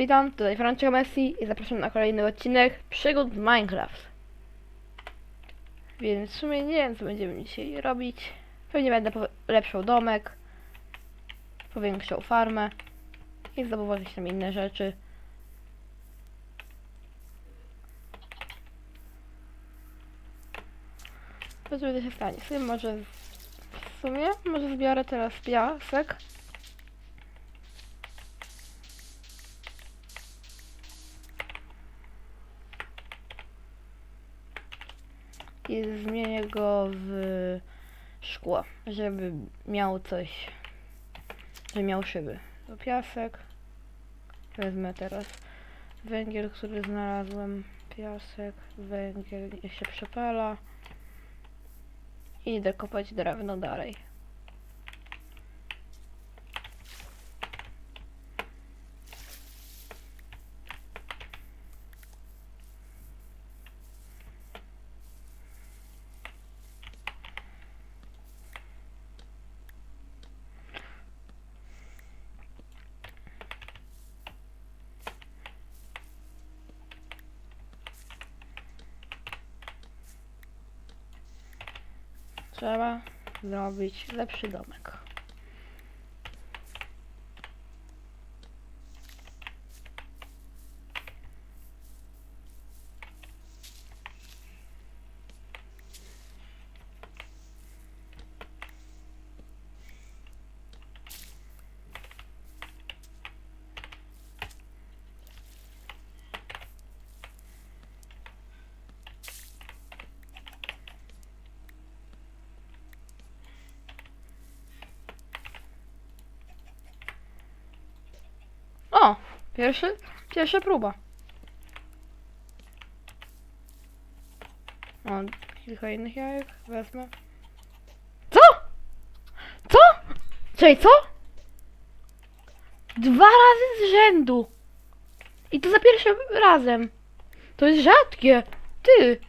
Witam, tutaj Francesco Messi i zapraszam na kolejny odcinek Przygód w Minecraft. Więc w sumie nie wiem co będziemy dzisiaj robić. Pewnie będę polepszał domek, powiększał farmę i zdobywał jakieś tam inne rzeczy. Zobaczymy co się stanie. Sobie może w sumie, może zbiorę teraz piasek. I zmienię go w szkło, żeby miał coś, żeby miał szyby. To piasek. Wezmę teraz węgiel, który znalazłem. Piasek, węgiel, niech się przepala. I idę kopać drewno dalej. Trzeba zrobić lepszy domek. O! Pierwszy, pierwsza próba. O, kilka innych jajek wezmę. Co? Co? Czekaj, co? Dwa razy z rzędu. I to za pierwszym razem. To jest rzadkie. Ty.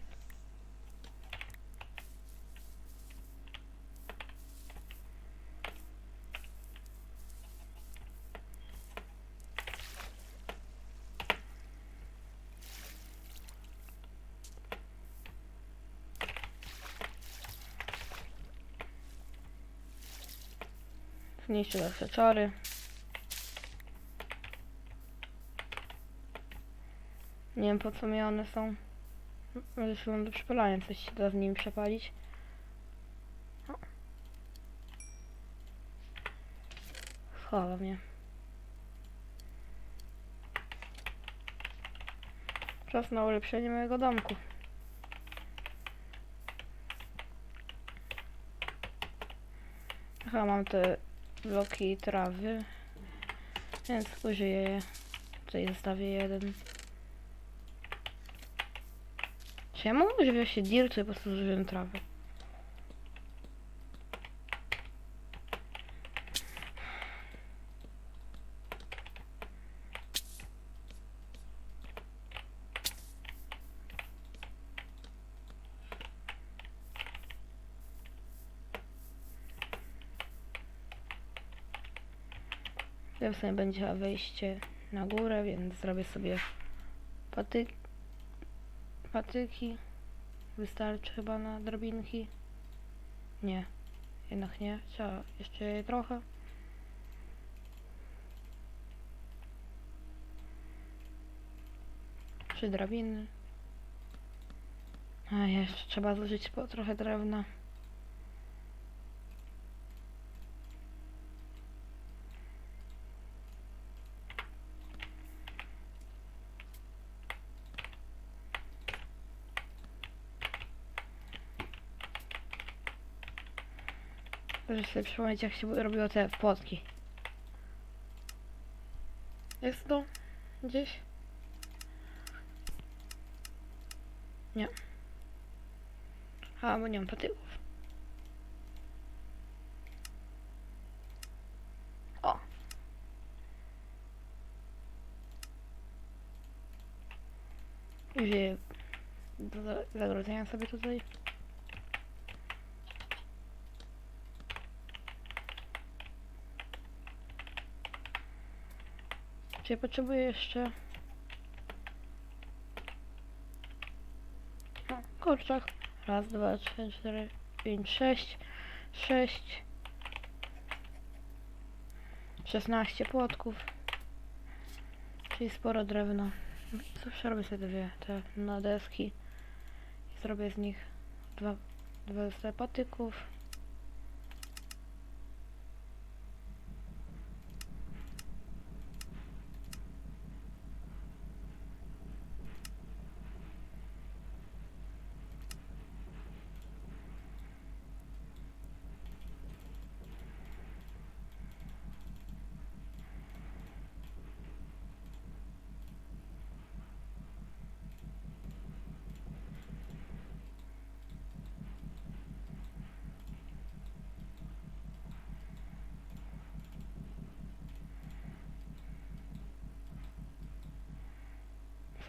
Zniszczę nasze czory. Nie wiem po co mi one są. Są do przepalania, coś się da z nimi przepalić. O. Mnie. Czas na ulepszenie mojego domku. Aha, mam te bloki trawy, więc użyję je. Tutaj zostawię jeden. Czy ja mogę używać się dirt, czy po prostu zużyłem trawę? Ja w sumie będzie wejście na górę, więc zrobię sobie patyk, patyki. Wystarczy chyba na drabinki. Nie, jednak nie. Trzeba jeszcze je trochę. Trzy drabiny. A jeszcze trzeba zużyć po trochę drewna. Proszę sobie przypomnieć jak się robiło te płotki. Jest to gdzieś? Nie. A, bo nie mam patyków. O! Użyję do za- zagrodzenia sobie tutaj. Ja potrzebuję jeszcze... O, kurczak. Raz, dwa, trzy, cztery, pięć, sześć. Sześć. Szesnaście płotków. Czyli sporo drewna. Zawsze robię sobie dwie te na deski. Zrobię z nich dwa, dwa patyków.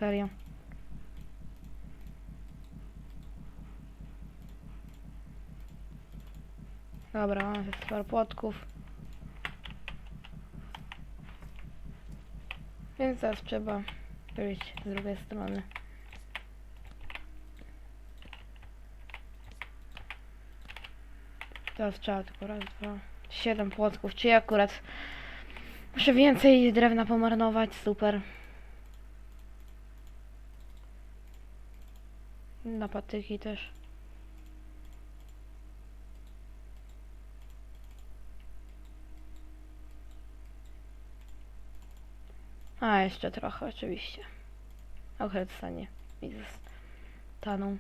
Serio. Dobra, mamy parę płotków. Więc teraz trzeba wyjść z drugiej strony. Teraz trzeba tylko raz, dwa, siedem płotków, czyli akurat muszę więcej drewna pomarnować, super. Na patyki też. A, jeszcze trochę, oczywiście. Okej, stanie. I staną.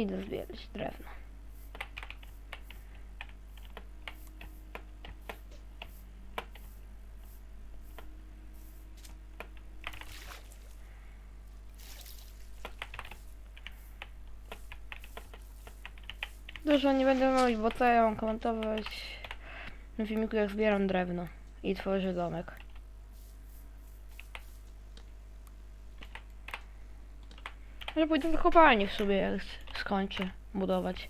Idę zbierać drewno. Dużo nie będę mówić, bo co ja mam komentować na filmiku jak zbieram drewno i tworzę domek. Może pójdę do kopalni w sobie jak skończę budować.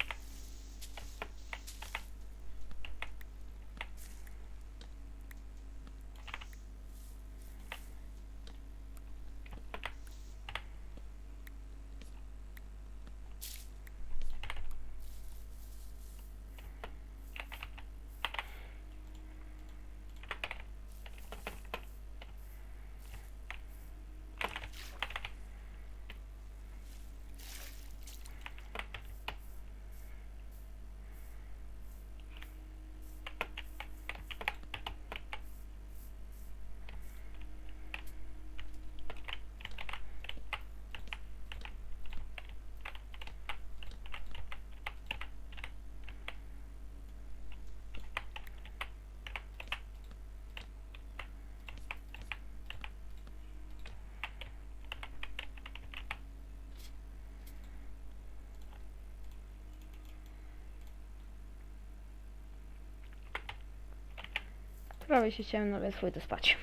Prawie się ciemno, więc pójdę spać.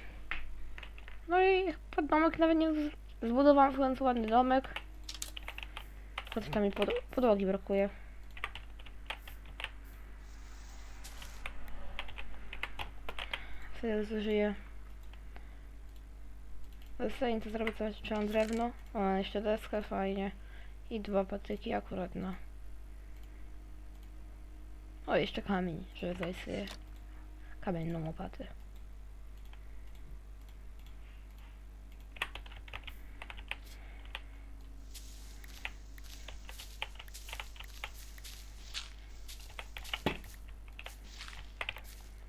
No i pod domek nawet nie zbudowałam w końcu ładny domek. Choć tam mi pod podłogi brakuje. Wtedy zużyję. Zostanie to zrobić czy mam drewno. O, jeszcze deskę, fajnie. I dwa patyki akurat na. O, jeszcze kamień, żeby zajść sobie kamienną łopatę.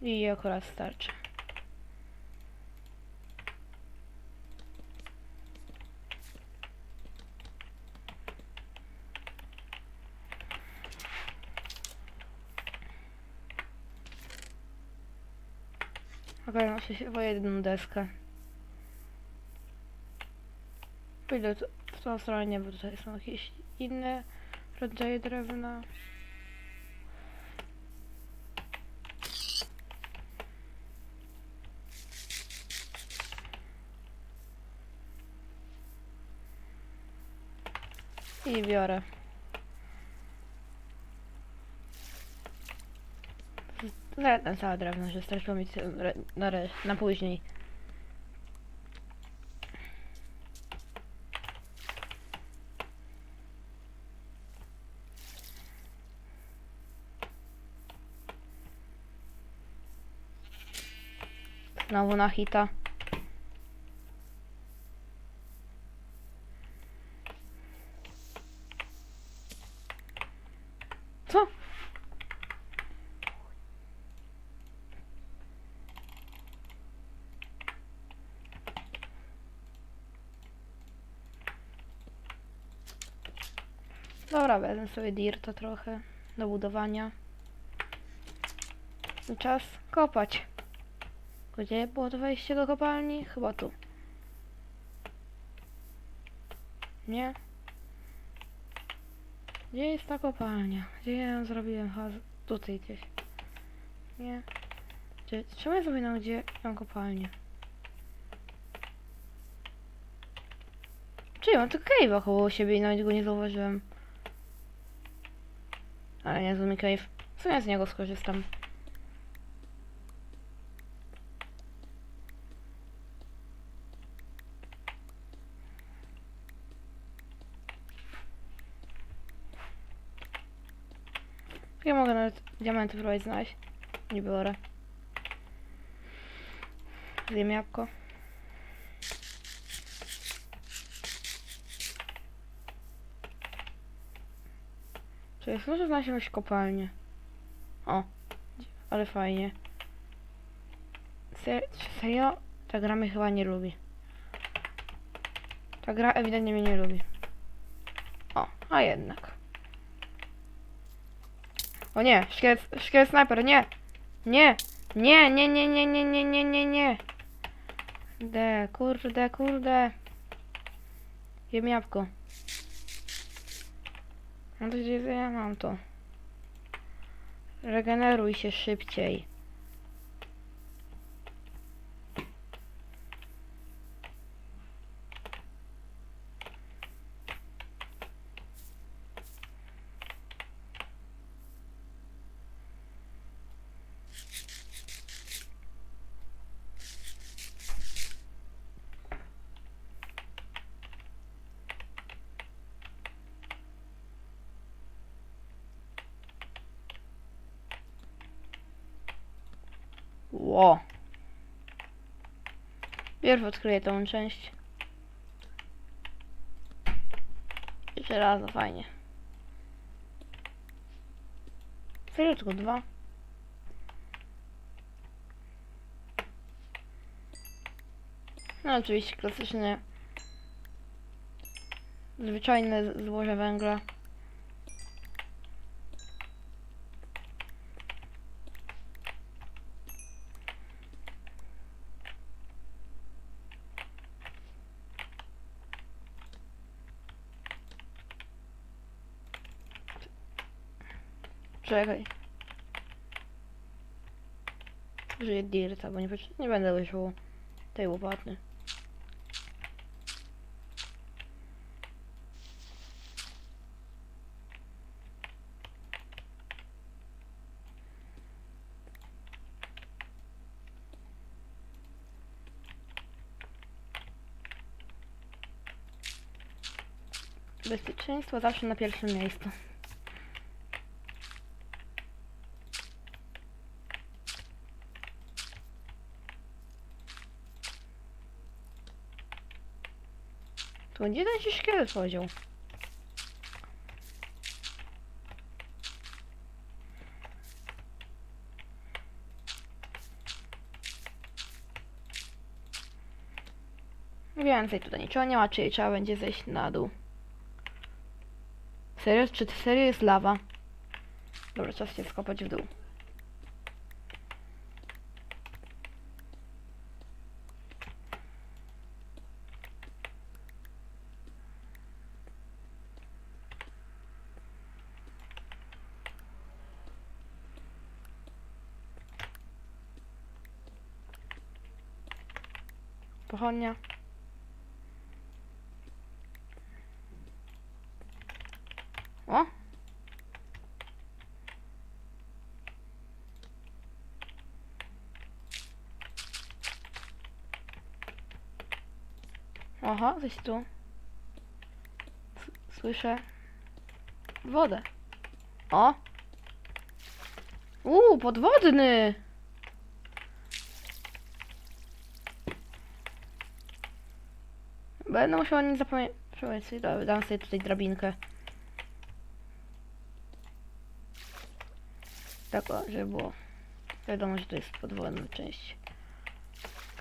I akurat starczy. Okej, Przenoszę się po jedną deskę. Pójdę w tą stronę, bo tutaj są jakieś inne rodzaje drewna. I biorę. Zetnę całe drewno, że straciło mi na, na później. Znowu na hita. Co? Wezmę sobie dirta trochę do budowania. I czas kopać. Gdzie było to wejście do kopalni? Chyba tu. Nie? Gdzie jest ta kopalnia? Gdzie ja ją zrobiłem? Z- tutaj gdzieś. Nie. Gdzie, czemu ja zapominam, gdzie mam kopalnię? Czyli mam tu cave'a koło siebie i nawet go nie zauważyłem. Ale nie mi cave. W sumie z niego skorzystam. Ja mogę nawet diamenty próbować znaleźć. Nie biorę. Zjem jabłko. Czy jest może znaleźć jakąś kopalnię? O, ale fajnie. Ser serio? Ta gra mnie chyba nie lubi. Ta gra ewidentnie mnie nie lubi. O, a jednak. O nie, szkielet, szkielet snajper, nie! Nie! Nie, nie, nie, nie, nie, nie, nie, nie, nie! Kurde, kurde, kurde. Jem jabłko. Mam to gdzie ja mam to. Regeneruj się szybciej. Ło. Pierw odkryję tą część. Jeszcze raz, no fajnie. Serio, tylko dwa? No oczywiście klasyczne zwyczajne złoże węgla. Czekaj. Użyję dirta, bo nie, nie będę używał tej łopaty. Bezpieczeństwo zawsze na pierwszym miejscu. Tu gdzie ten się szkielet podział? Więcej tutaj niczego nie ma, czyli trzeba będzie zejść na dół. Serio? Czy to serio jest lawa? Dobra, czas się skopać w dół. pochodnia. O! Aha, coś tu. Słyszę. Wodę. O! Uuu, podwodny! Będę musiała nie zapomnieć. Sobie, dam sobie tutaj drabinkę. Tak, o, żeby było. Wiadomo, że to jest podwodna część.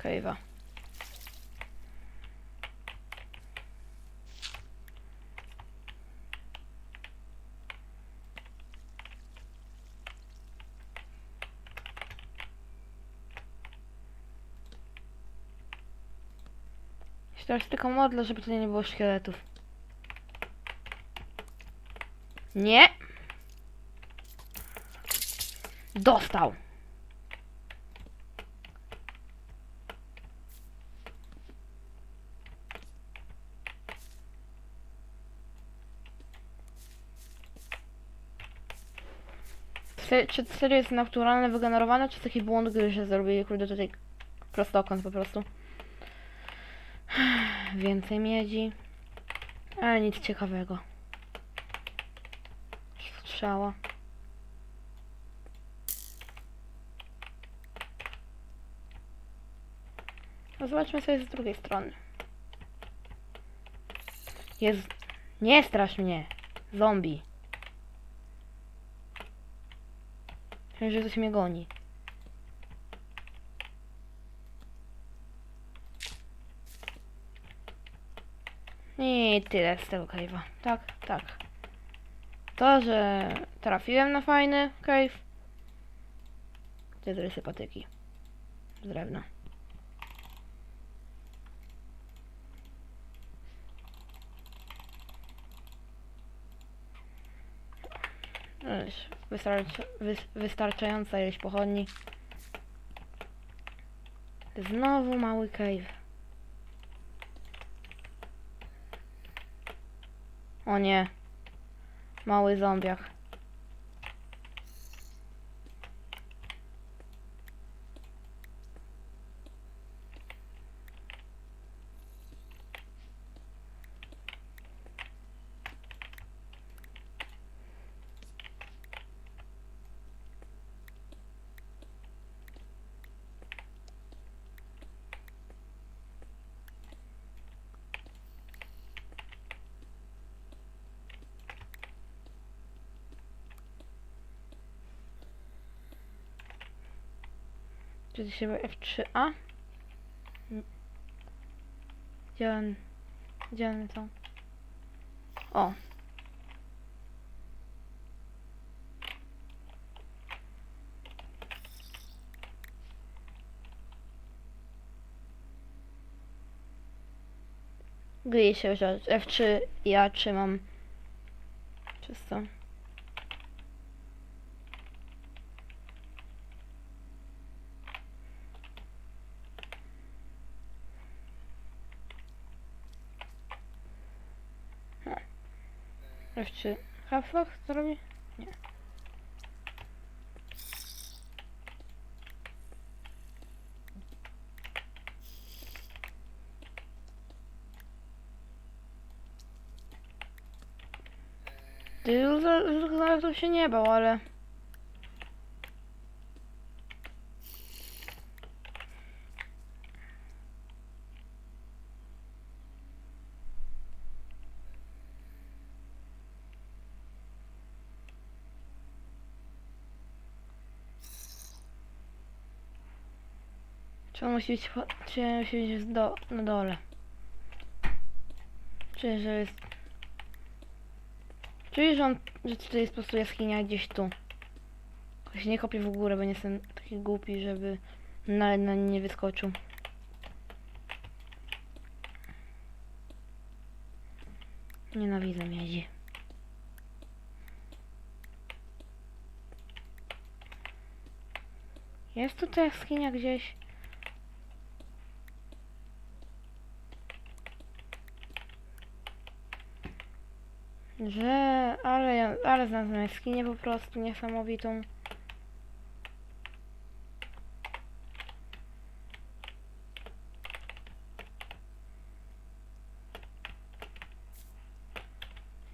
Cave'a. Się teraz tylko modlę, żeby tutaj nie było szkieletów. Nie! Dostał! Czy serio jest naturalne wygenerowane, czy taki błąd gry, że zrobili kurde tutaj prostokąt po prostu? Więcej miedzi. Ale nic ciekawego. Strzała. No zobaczmy sobie z drugiej strony. Jest... Nie strasz mnie! Zombie. Myślę, że coś mnie goni. I tyle z tego cave'a. Tak, tak. To, że trafiłem na fajny cave. Jest rysy patyki. Z drewna. Ależ Wystarcza, wys, wystarczająca ilość pochodni. Znowu mały cave. O nie. Mały zombiak. Się F3A? Mm. Gdzie on... Gdzie on to? O. Gryje się, że F3 ja trzymam. Czysto. F3. Half-Life to robi? Nie. Ty to się nie bał, ale... Czy on musi być, czy musi być do, na dole? Czy że jest... Czuję, że on, że tutaj jest po prostu jaskinia gdzieś tu. Się nie kopię w górę, bo nie jestem taki głupi, żeby na, na nie wyskoczył. Nienawidzę miedzi. Jest tutaj jaskinia gdzieś? Że... ale, ale znalazłem jaskinię po prostu niesamowitą.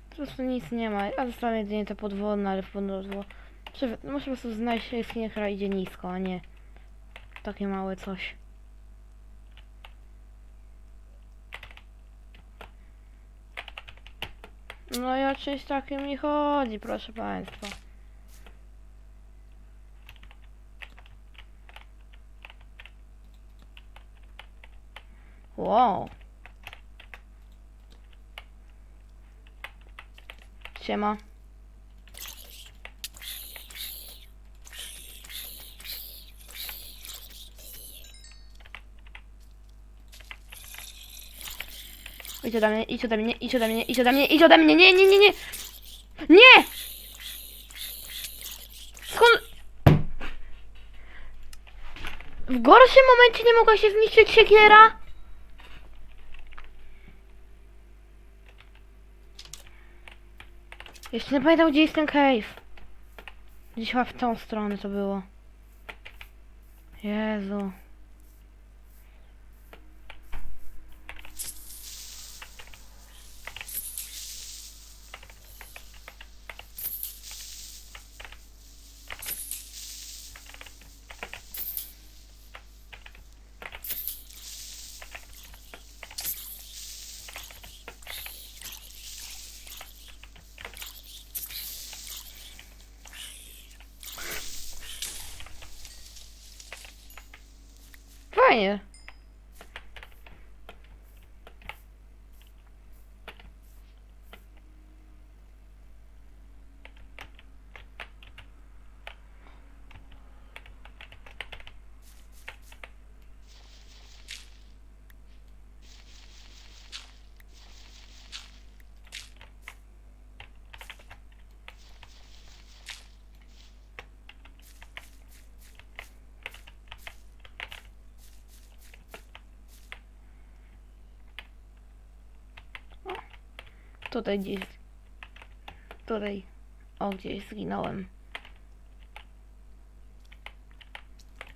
Po prostu nic nie ma, a zostawiam jedynie to podwodne, ale w podwodne. Muszę po prostu znaleźć jaskinię, która idzie nisko, a nie takie małe coś. No i o czymś takim mi chodzi, proszę państwa. Wow. Siema. Idź ode mnie, idź ode mnie, idź ode mnie, idź ode mnie, idź ode mnie, nie, nie, nie, nie! Nie! Skąd... W gorszym momencie nie mogła się zniszczyć siekiera? Jeszcze nie pamiętam gdzie jest ten cave. Gdzieś chyba w tą stronę to było. Jezu. Fajnie. Tutaj gdzieś. Tutaj. O, gdzieś zginąłem.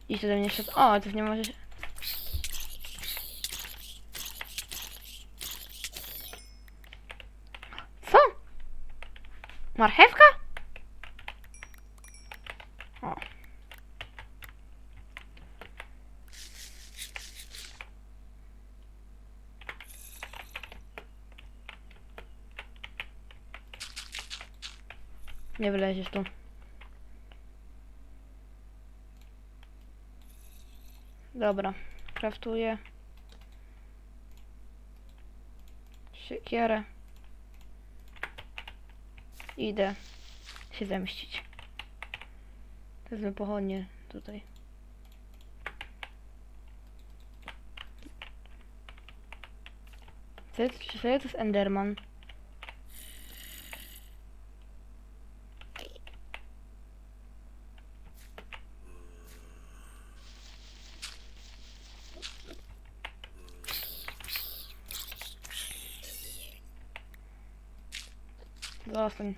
I ode mnie szedł. O, to nie może się... Co? Marchewka? O. Nie wyleziesz tu. Dobra, kraftuję. Siekierę. Idę się zemścić. Wezmę pochodnie tutaj. Co to jest Enderman? Zostań.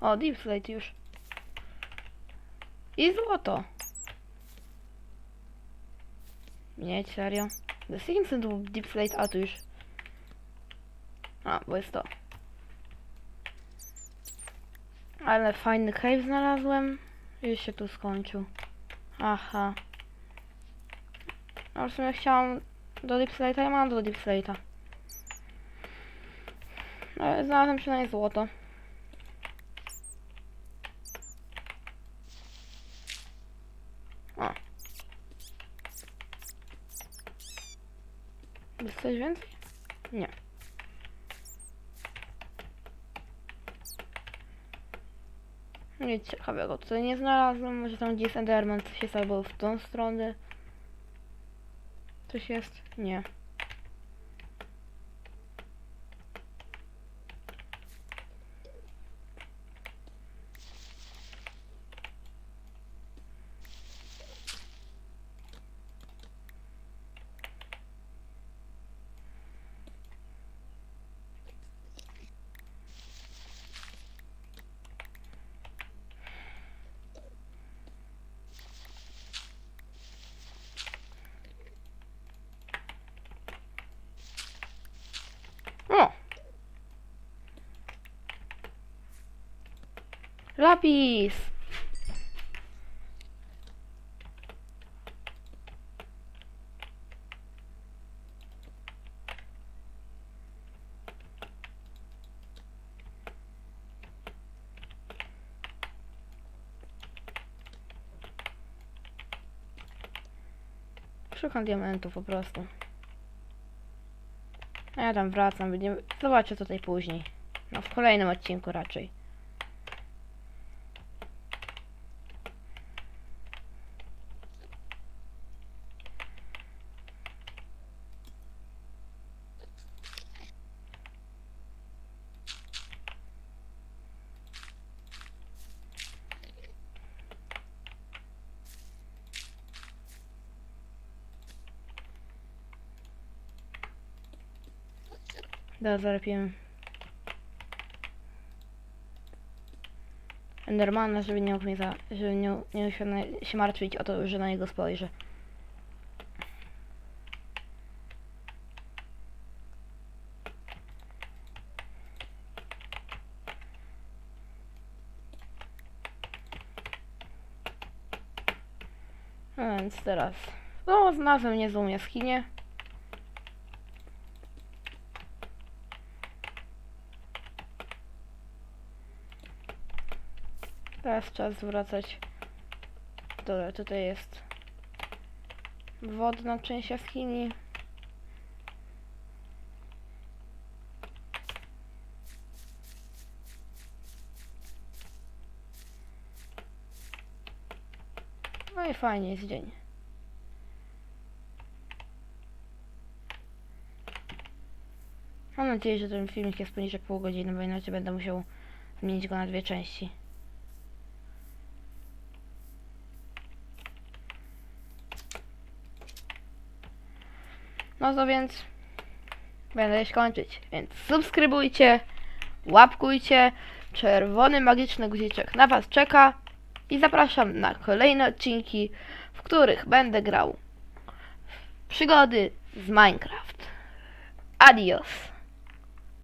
O, Deep Slate już. I złoto. Nie, serio. The Simpson to Deep Slate, a tu już. A, bo jest to. Ale fajny cave znalazłem. Już się tu skończył. Aha. No w sumie chciałam do Deep Slate'a, ja mam do Deep Slate'a. Ale znalazłem przynajmniej złoto. O. Jest coś więcej? Nie. Nic ciekawego tutaj nie znalazłem. Może tam gdzieś Enderman coś jest albo w tą stronę. Coś jest? Nie. Lapis! Szukam diamentów po prostu. A ja tam wracam, będziemy... Zobaczę tutaj później. No, w kolejnym odcinku raczej. Dobra, zalepiłem. Endermana, żeby nie mógł mnie za, żeby nie, nie musiał na, się martwić o to, że na niego spojrzę. No więc teraz. No, znalazłem niezłą jaskinię. Teraz czas wracać. Dobra, tutaj jest wodna część jaskini. No i fajnie jest dzień. Mam nadzieję, że ten filmik jest poniżej pół godziny, bo inaczej będę musiał zmienić go na dwie części. No to więc będę już kończyć. Więc subskrybujcie, łapkujcie, czerwony magiczny guziczek na Was czeka i zapraszam na kolejne odcinki, w których będę grał przygody z Minecraft. Adios!